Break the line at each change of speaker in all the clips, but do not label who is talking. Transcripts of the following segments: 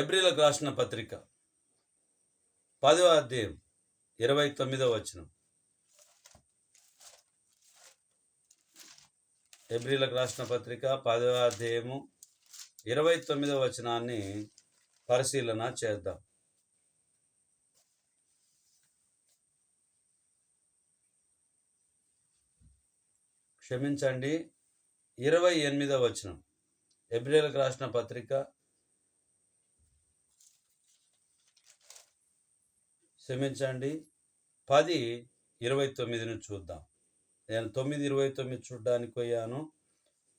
ఎబ్రిలకు రాసిన పత్రిక. పదవ అధ్యాయం ఇరవై తొమ్మిదవ వచనం. ఎబ్రిలకు రాసిన పత్రిక పదవ అధ్యాయము ఇరవై తొమ్మిదవ వచనాన్ని పరిశీలన చేద్దాం. క్షమించండి ఇరవై ఎనిమిదవ వచనం. ఎబ్రిలకు రాసిన పత్రిక క్షమించండి. పది ఇరవై తొమ్మిదిని చూద్దాం. నేను తొమ్మిది ఇరవై తొమ్మిది చూడడానికి పోయాను.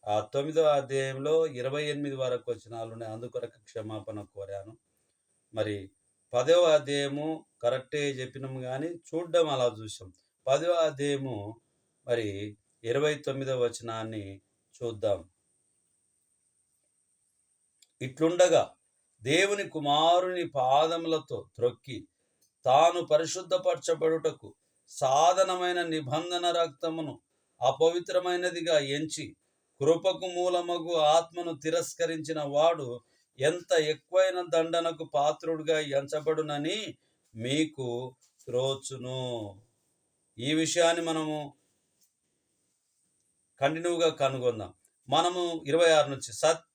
ఆ తొమ్మిదో అధ్యాయంలో ఇరవై ఎనిమిది వరకు వచ్చినాలు ఉన్నాయి. అందుకొరకు క్షమాపణ కోరాను. మరి పదవ అధ్యాయము కరెక్టే చెప్పినాము కానీ చూడడం అలా చూసాం. పదవ అధ్యాయము మరి ఇరవై తొమ్మిదవ వచనాన్ని చూద్దాం. ఇట్లుండగా దేవుని కుమారుని పాదములతో త్రొక్కి తాను పరిశుద్ధపరచబడుటకు సాధనమైన నిబంధన రక్తమును అపవిత్రమైనదిగా ఎంచి కృపకు మూలమగు ఆత్మను తిరస్కరించిన వాడు ఎంత ఎక్కువైన దండనకు పాత్రుడుగా ఎంచబడునని మీకు త్రోచును. ఈ విషయాన్ని మనము కంటిన్యూగా కనుగొందాం. మనము ఇరవై ఆరు నుంచి సత్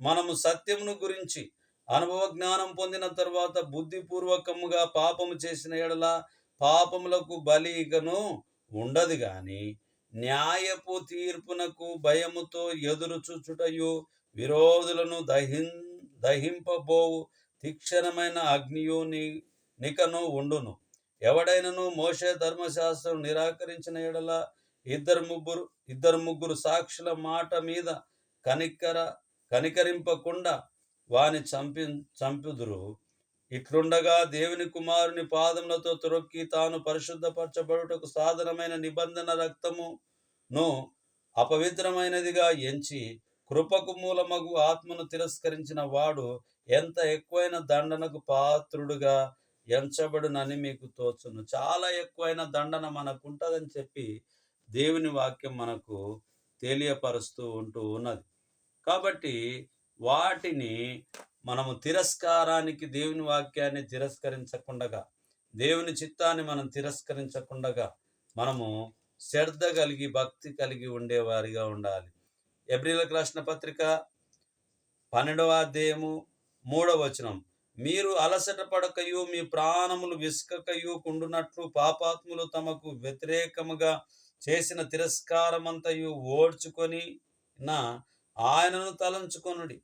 మనము సత్యమును గురించి అనుభవ జ్ఞానం పొందిన తర్వాత బుద్ధిపూర్వకముగా పాపము చేసిన ఎడల పాపములకు బలిగను ఉండదు గాని న్యాయపు తీర్పునకు భయముతో ఎదురు చూచుటయు విరోధులను దహిం దహింపబోవు తీక్షణమైన అగ్నియు నికను ఉండును. ఎవడైనను మోషే ధర్మశాస్త్రం నిరాకరించిన ఎడల ఇద్దరు ముగ్గురు ఇద్దరు ముగ్గురు సాక్షుల మాట మీద కనికర కనికరింపకుండా వాని చంపి చంపుదురు. ఇట్లుండగా దేవుని కుమారుని పాదములతో త్రొక్కి తాను పరిశుద్ధపరచబడుటకు సాధనమైన నిబంధన రక్తమును అపవిత్రమైనదిగా ఎంచి కృపకు మూలమగు ఆత్మను తిరస్కరించిన వాడు ఎంత ఎక్కువైన దండనకు పాత్రుడుగా ఎంచబడునని మీకు తోచును. చాలా ఎక్కువైన దండన మనకు ఉంటుందని చెప్పి దేవుని వాక్యం మనకు తెలియపరుస్తూ ఉంటూ ఉన్నది. కాబట్టి వాటిని మనము తిరస్కారానికి దేవుని వాక్యాన్ని తిరస్కరించకుండగా దేవుని చిత్తాన్ని మనం తిరస్కరించకుండగా మనము శ్రద్ధ కలిగి భక్తి కలిగి ఉండేవారిగా ఉండాలి. ఎబ్రిలకు రాసిన పత్రిక పన్నెండవ అధ్యాయము మూడవ వచనం. మీరు అలసట పడకయు మీ ప్రాణములు విసుకకయు కుండునట్లు పాపాత్ములు తమకు వ్యతిరేకముగా చేసిన తిరస్కారమంతయు ఓడ్చుకొని నా ఆయనను తలంచుకొనుడి.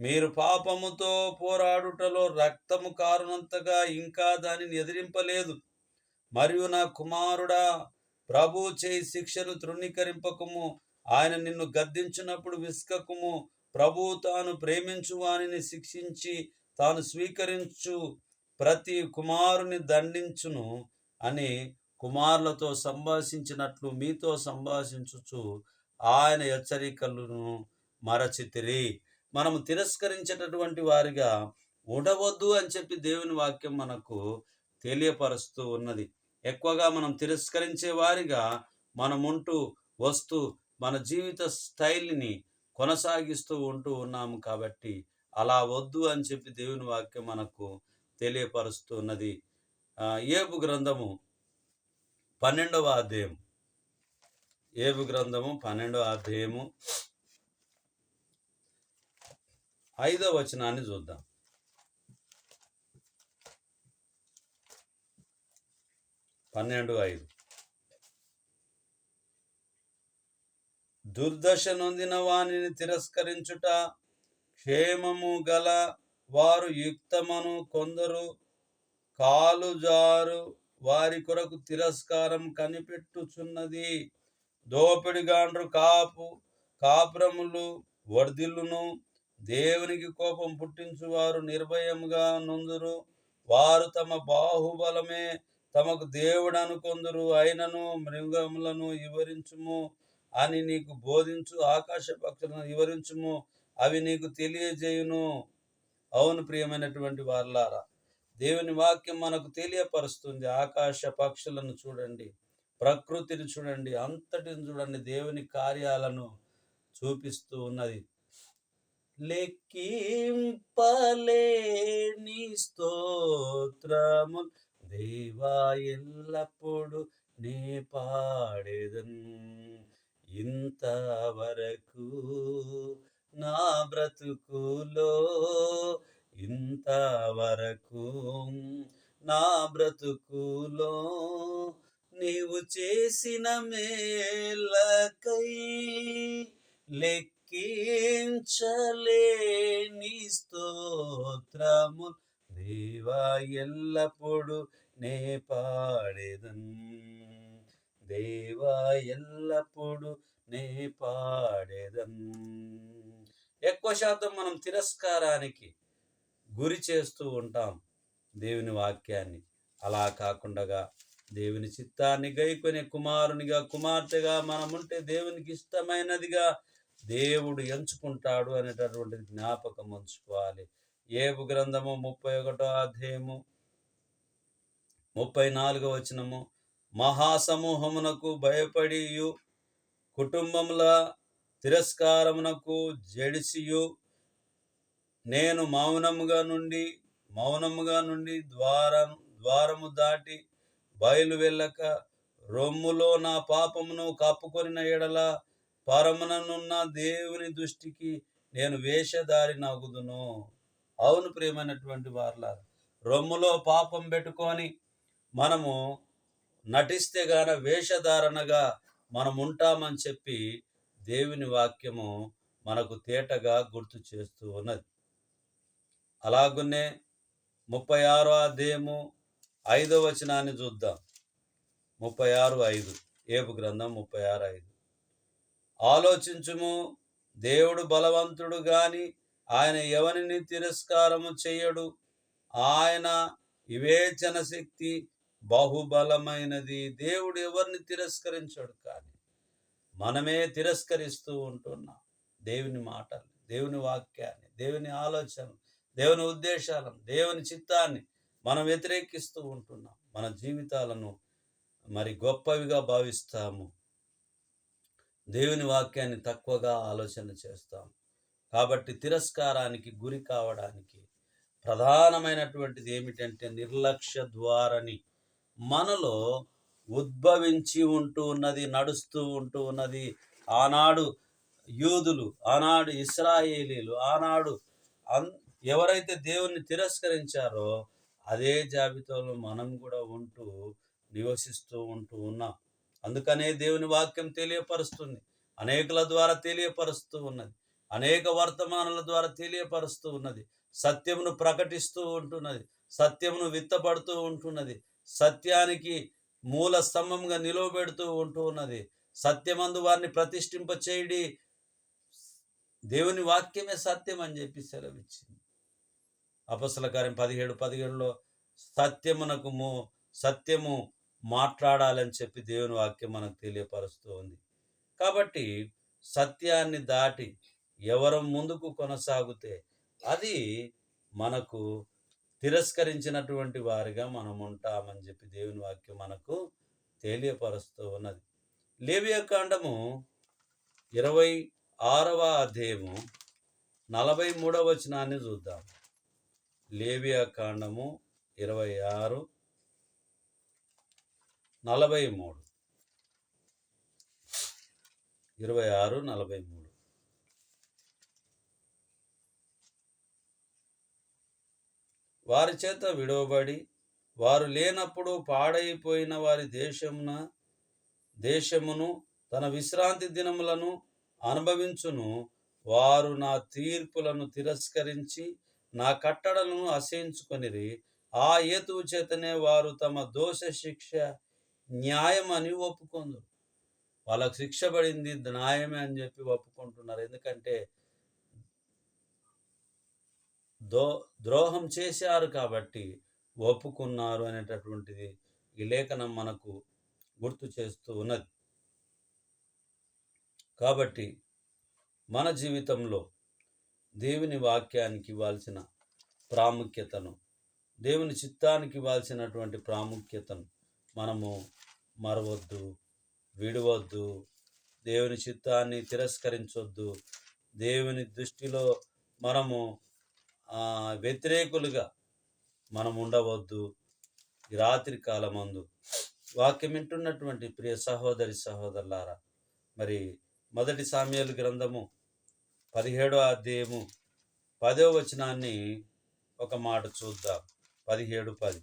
మీరు పాపముతో పోరాడుటలో రక్తము కారునంతగా ఇంకా దానిని ఎదిరింపలేదు. మరియు నా కుమారుడా ప్రభు చేయి శిక్షను తృణీకరింపకము. ఆయన నిన్ను గద్దించినప్పుడు విసుకకుము ప్రభు తాను ప్రేమించు వానిని శిక్షించి తాను స్వీకరించు. ప్రతి కుమారుని దండించును అని కుమారులతో సంభాషించినట్లు మీతో సంభాషించుచు ఆయన హెచ్చరికలను మరచితిరి. మనము తిరస్కరించేటటువంటి వారిగా ఉండవద్దు అని చెప్పి దేవుని వాక్యం మనకు తెలియపరుస్తూ ఉన్నది. ఎక్కువగా మనం తిరస్కరించే వారిగా మనం ఉంటూ వస్తూ మన జీవిత స్టైల్ని కొనసాగిస్తూ ఉంటూ ఉన్నాము కాబట్టి అలా వద్దు అని చెప్పి దేవుని వాక్యం మనకు తెలియపరుస్తూ ఉన్నది. ఏబు గ్రంథము పన్నెండవ అధ్యాయం ఏబు గ్రంథము పన్నెండవ అధ్యాయము. ఐదో వచనాన్ని చూద్దాం. పన్నెండు ఐదు. దుర్దశ నొందిన వానిని తిరస్కరించుట క్షేమము గల వారు యుక్తమను కొందరు కాలుజారు వారి కొరకు తిరస్కారం కనిపెట్టుచున్నది. దోపిడిగాండ్రు కాపు కాపురములు వర్ధిల్లును. దేవునికి కోపం పుట్టించువారు నిర్భయముగా నొందురు. వారు తమ బాహుబలమే తమకు దేవుడు అనుకొందురు. అయినను మృగములను వివరించుము అని నీకు బోధించు ఆకాశ పక్షులను వివరించుము అవి నీకు తెలియజేయును. అవును ప్రియమైనటువంటి వారలారా దేవుని వాక్యం మనకు తెలియపరుస్తుంది. ఆకాశ పక్షులను చూడండి ప్రకృతిని చూడండి అంతటిని చూడండి. దేవుని కార్యాలను చూపిస్తూ ఉన్నది. లెక్కింపలేని స్తోత్రము దేవా ఎల్లప్పుడు నే పాడేదన్. ఇంతవరకు నా బ్రతుకులో ఇంతవరకు నా బ్రతుకులో నీవు చేసిన మేలకై లెక్క లెక్కించలేని స్తోత్రము. దేవా ఎల్లప్పుడు నే పాడేదన్. దేవా ఎల్లప్పుడు నే పాడేదన్. ఎక్కువ శాతం మనం తిరస్కారానికి గురి చేస్తూ ఉంటాం దేవుని వాక్యాన్ని. అలా కాకుండా దేవుని చిత్తాన్ని గైకొనే కుమారునిగా కుమార్తెగా మనముంటే దేవునికి ఇష్టమైనదిగా దేవుడు ఎంచుకుంటాడు అనేటటువంటి జ్ఞాపకం ఉంచుకోవాలి. ఏబు గ్రంథము ముప్పై ఒకటో అధ్యాయము ముప్పై నాలుగో వచనము. మహాసమూహమునకు భయపడియు కుటుంబముల తిరస్కారమునకు జడిసియు. నేను మౌనముగా నుండి మౌనముగా నుండి ద్వారం ద్వారము దాటి బయలు వెళ్ళక రొమ్ములో నా పాపమును కప్పుకొనిన ఎడల పరముననున్న దేవుని దృష్టికి నేను వేషధారి నగుదును. అవును ప్రియమైనటువంటి వార్ల రొమ్ములో పాపం పెట్టుకొని మనము నటిస్తే గాన వేషధారణగా మనం ఉంటామని చెప్పి దేవుని వాక్యము మనకు తేటగా గుర్తు చేస్తూ ఉన్నది. అలాగునే ముప్పై ఆరో అధ్యాయము ఐదో వచనాన్ని చూద్దాం. ముప్పై ఆరు ఐదు ఏపు గ్రంథం ముప్పై ఆరు ఐదు. ఆలోచించుము. దేవుడు బలవంతుడు గాని ఆయన ఎవరిని తిరస్కారము చేయడు. ఆయన వివేచన శక్తి బహుబలమైనది. దేవుడు ఎవరిని తిరస్కరించడు కానీ మనమే తిరస్కరిస్తూ ఉంటున్నాం. దేవుని మాటలు దేవుని వాక్యాన్ని దేవుని ఆలోచన దేవుని ఉద్దేశాలను దేవుని చిత్తాన్ని మనం వ్యతిరేకిస్తూ ఉంటున్నాం. మన జీవితాలను మరి గొప్పవిగా భావిస్తాము. దేవుని వాక్యాన్ని తక్కువగా ఆలోచన చేస్తాం. కాబట్టి తిరస్కారానికి గురి కావడానికి ప్రధానమైనటువంటిది ఏమిటంటే నిర్లక్ష్య ద్వారని. మనలో ఉద్భవించి ఉంటూ ఉన్నది నడుస్తూ ఉంటూ ఉన్నది ఆనాడు యూదులు ఆనాడు ఇస్రాయేలీలు ఆనాడు అన్ ఎవరైతే దేవుణ్ణి తిరస్కరించారో అదే జాబితాలో మనం కూడా ఉంటూ నివసిస్తూ ఉంటూ ఉన్నాం. అందుకనే దేవుని వాక్యం తెలియపరుస్తుంది. అనేకుల ద్వారా తెలియపరుస్తూ ఉన్నది. అనేక వర్తమానాల ద్వారా తెలియపరుస్తూ ఉన్నది. సత్యమును ప్రకటిస్తూ ఉంటున్నది. సత్యమును విత్తపడుతూ ఉంటున్నది. సత్యానికి మూల స్తంభంగా నిలువబెడుతూ ఉంటూ ఉన్నది. సత్యమందు వారిని ప్రతిష్ఠింప చేయడి దేవుని వాక్యమే సత్యం అని చెప్పి సెలవిచ్చింది. అపస్సుల కార్యం పదిహేడు పదిహేడులో సత్యమునకు మూ సత్యము మాట్లాడాలని చెప్పి దేవుని వాక్యం మనకు తెలియపరుస్తూ ఉంది. కాబట్టి సత్యాన్ని దాటి ఎవరు ముందుకు కొనసాగితే అది మనకు తిరస్కరించినటువంటి వారిగా మనం ఉంటామని చెప్పి దేవుని వాక్యం మనకు తెలియపరుస్తూ ఉన్నది. లేవియకాండము ఇరవై ఆరవ అధ్యాయము నలభై మూడవ వచనాన్ని చూద్దాం. లేవియా కాండము ఇరవై ఆరు నలభై మూడు. ఇరవై ఆరు నలభై మూడు. వారి చేత విడవబడి వారు లేనప్పుడు పాడైపోయిన వారి దేశమున దేశమును తన విశ్రాంతి దినములను అనుభవించును. వారు నా తీర్పులను తిరస్కరించి నా కట్టడలను అసహించుకొనిరి. ఆ హేతువు చేతనే వారు తమ దోష శిక్ష న్యాయం అని ఒప్పుకుందరు. వాళ్ళకు శిక్ష పడింది న్యాయమే అని చెప్పి ఒప్పుకుంటున్నారు. ఎందుకంటే దో ద్రోహం చేశారు కాబట్టి ఒప్పుకున్నారు అనేటటువంటిది ఈ లేఖనం మనకు గుర్తు చేస్తూ ఉన్నది. కాబట్టి మన జీవితంలో దేవుని వాక్యానికి ఇవ్వాల్సిన ప్రాముఖ్యతను దేవుని చిత్తానికి ఇవ్వాల్సినటువంటి ప్రాముఖ్యతను మనము మరవద్దు విడవద్దు దేవుని చిత్తాన్ని తిరస్కరించొద్దు. దేవుని దృష్టిలో మనము వ్యతిరేకులుగా మనం ఉండవద్దు. రాత్రి కాలమందు వాక్యం వింటున్నటువంటి ప్రియ సహోదరి సహోదరులారా మరి మొదటి సామ్యాలు గ్రంథము పదిహేడో అధ్యాయము పదో వచనాన్ని ఒక మాట చూద్దాం. పదిహేడు పది.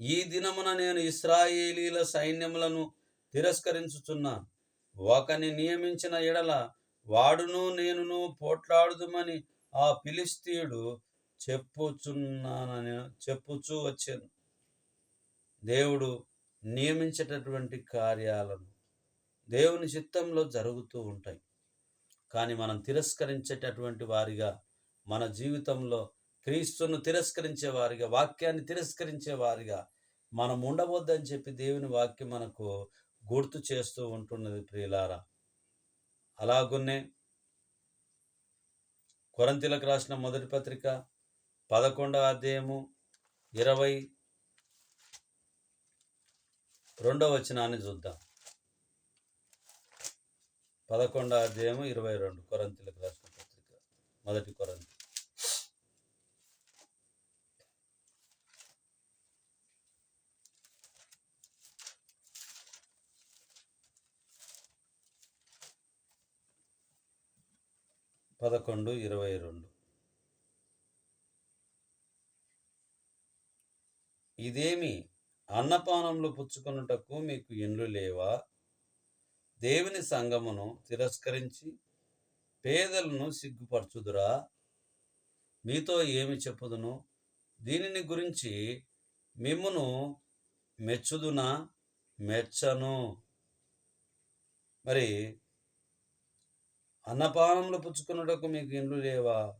ఈ దినమున నేను ఇస్రాయేలీల సైన్యములను తిరస్కరించుచున్నాను ఒకని నియమించిన ఎడల వాడును నేనును పోట్లాడుదుమని ఆ ఫిలిస్తీయుడు చెప్పుచున్నానని చెప్పుచూ వచ్చాను. దేవుడు నియమించేటటువంటి కార్యాలను దేవుని చిత్తంలో జరుగుతూ ఉంటాయి. కానీ మనం తిరస్కరించేటటువంటి వారిగా మన జీవితంలో క్రీస్తును తిరస్కరించే వారిగా వాక్యాన్ని తిరస్కరించే వారిగా మనం ఉండవద్దని చెప్పి దేవుని వాక్యం మనకు గుర్తు చేస్తూ ఉంటున్నది ప్రియులారా. అలాగున్నే కొరంతిలకు రాసిన మొదటి పత్రిక పదకొండవ అధ్యాయము ఇరవై రెండవ వచనాన్ని చూద్దాం. పదకొండవ అధ్యాయము ఇరవై రెండు కొరంతిలకు రాసిన పత్రిక మొదటి కొరంతి పదకొండు ఇరవై రెండు. ఇదేమి? అన్నపానములు పుచ్చుకొనుటకు మీకు ఇండ్లు లేవా? దేవుని సంగమును తిరస్కరించి పేదలను సిగ్గుపరచుదురా? మీతో ఏమి చెప్పుదును? దీనిని గురించి మిమ్మును మెచ్చుదునా? మెచ్చను. మరి అన్నపానములు పుచ్చుకున్నటకు మీకు ఇండ్లు లేవా?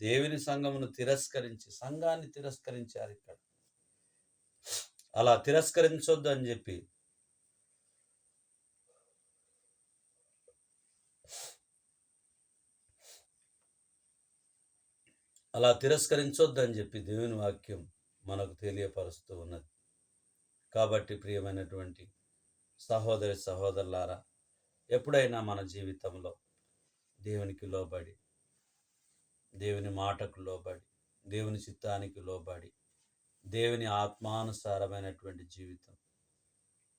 దేవుని సంఘమును తిరస్కరించి సంఘాన్ని తిరస్కరించారు ఇక్కడ. అలా తిరస్కరించొద్దు అని చెప్పి. అలా తిరస్కరించొద్దు అని చెప్పి దేవుని వాక్యం మనకు తెలియపరుస్తూ ఉన్నది. కాబట్టి ప్రియమైనటువంటి సహోదరి సహోదరులారా ఎప్పుడైనా మన జీవితంలో దేవునికి లోబడి దేవుని మాటకు లోబడి దేవుని చిత్తానికి లోబడి దేవుని ఆత్మానుసారమైనటువంటి జీవితం.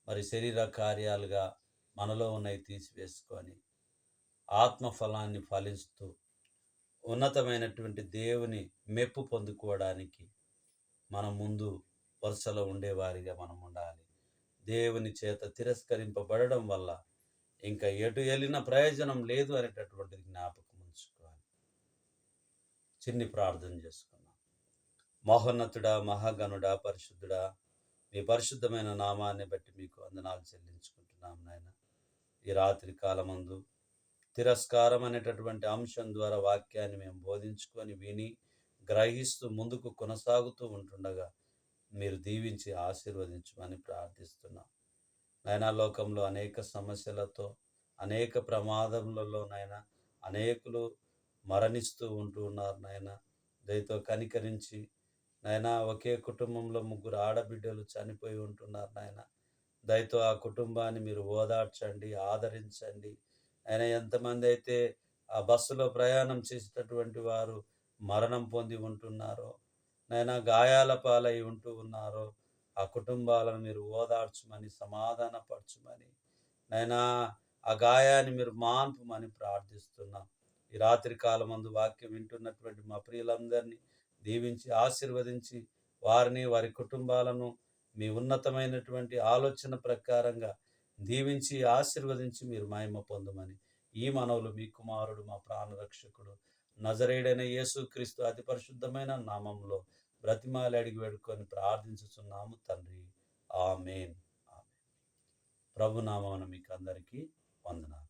మరి శరీర కార్యాలుగా మనలో ఉన్నవి తీసివేసుకొని ఆత్మ ఫలాన్ని ఫలిస్తూ ఉన్నతమైనటువంటి దేవుని మెప్పు పొందుకోవడానికి మనం ముందు వరుసలో ఉండేవారిగా మనం ఉండాలి. దేవుని చేత తిరస్కరింపబడడం వల్ల ఇంకా ఎటు వెళ్ళిన ప్రయోజనం లేదు అనేటటువంటిది జ్ఞాపకం ఉంచుకోవాలి. చిన్ని ప్రార్థన చేసుకున్నాం. మహోన్నతుడా మహాగణుడా పరిశుద్ధుడా మీ పరిశుద్ధమైన నామాన్ని బట్టి మీకు వందనాలు చెల్లించుకుంటున్నాం నాయన. ఈ రాత్రి కాలమందు తిరస్కారం అనేటటువంటి అంశం ద్వారా వాక్యాన్ని మేము బోధించుకొని విని గ్రహిస్తూ ముందుకు కొనసాగుతూ ఉంటుండగా మీరు దీవించి ఆశీర్వదించమని ప్రార్థిస్తున్నాం. నైనా లోకంలో అనేక సమస్యలతో అనేక ప్రమాదములలో నైనా అనేకులు మరణిస్తూ ఉంటూ ఉన్నారు నాయన దయతో కనికరించి నాయన ఒకే కుటుంబంలో ముగ్గురు ఆడబిడ్డలు చనిపోయి ఉంటున్నారు నాయన దయతో ఆ కుటుంబాన్ని మీరు ఓదార్చండి ఆదరించండి. ఆయన ఎంతమంది అయితే ఆ బస్సులో ప్రయాణం చేసేటటువంటి వారు మరణం పొంది ఉంటున్నారో నైనా గాయాల పాలై ఉంటూ ఉన్నారో ఆ కుటుంబాలను మీరు ఓదార్చమని సమాధానపరచమని నైనా ఆ గాయాన్ని మీరు మాన్పుమని ప్రార్థిస్తున్నాం. ఈ రాత్రి కాలం అందు వాక్యం వింటున్నటువంటి మా ప్రియులందరినీ దీవించి ఆశీర్వదించి వారిని వారి కుటుంబాలను మీ ఉన్నతమైనటువంటి ఆలోచన ప్రకారంగా దీవించి ఆశీర్వదించి మీరు మహిమ పొందమని ఈ మనవులు మీ కుమారుడు మా ప్రాణరక్షకుడు నజరేడైన యేసుక్రీస్తు అతి పరిశుద్ధమైన నామంలో బ్రతిమాలి అడిగి వేడుకొని ప్రార్థించుచున్నాము తండ్రి. ఆమెన్. ఆమెన్. ప్రభు మీకు అందరికీ వందనాలు.